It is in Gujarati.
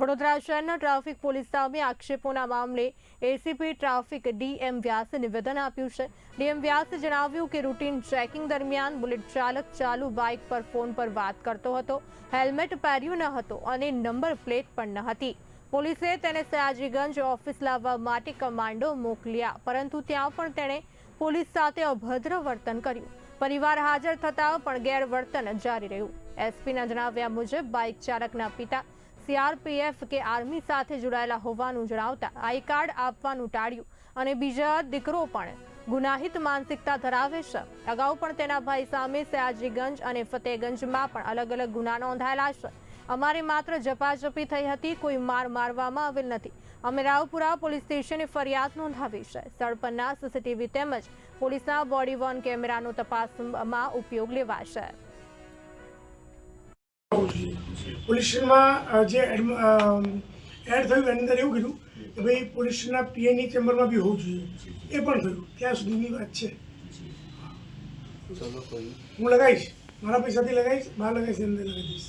વડોદરા શહેરના ટ્રાફિક પોલીસ સામે આક્ષેપોના મામલે એસીપી ટ્રાફિક ડીએમ વ્યાસે નિવેદન આપ્યું છે. ડીએમ વ્યાસે જણાવ્યું કે રૂટીન ચેકિંગ દરમિયાન બુલેટ ચાલક ચાલુ બાઇક પર ફોન પર વાત કરતો હતો, હેલ્મેટ પહેર્યું ન હતો અને નંબર પ્લેટ પણ ન હતી. પોલીસે તેને સયાજીગંજ ઓફિસ લાવવા માટે કમાન્ડો મોકલ્યા, પરંતુ ત્યાં પણ તેણે પોલીસ સાથે અભદ્ર વર્તન કર્યું. પરિવાર હાજર થતાં પણ ગેરવર્તન જારી રહ્યું. એસપીના જણાવ્યા મુજબ બાઇક ચાલકના પિતા સીઆરપીએફ કે આર્મી સાથે જોડાયેલા હોવાનું જણાવતા આઈ કાર્ડ આપવાનું ટાળ્યું અને બીજા દીકરો પણ ગુનાહિત માનસિકતા ધરાવે છે. અગાઉ પણ તેના ભાઈ સામે સયાજીગંજ અને ફતેહગંજમાં પણ અલગ અલગ ગુના નોંધાયેલા છે. અમારે માત્ર ઝપાઝપી થઈ હતી, કોઈ માર મારવામાં આવેલ નથી. અમે રાવપુરા પોલીસ સ્ટેશને ફરિયાદ નોંધાવી છે. સ્થળ પરના સીસીટીવી તેમજ પોલીસના બોડી વોર્ન કેમેરાનો તપાસમાં ઉપયોગ લેવાશે. પોલીસ સ્ટેશનમાં જે એડ થયું એની અંદર એવું કીધું કે ભાઈ પોલીસ સ્ટેશનના પીએની ચેમ્બરમાં બી હોવું જોઈએ. એ પણ થયું. ત્યાં સુધીની વાત છે. હું લગાવીશ. મારા પૈસાથી લગાવીશ બહાર લગાવીશ અંદર લગાવી દઈશ.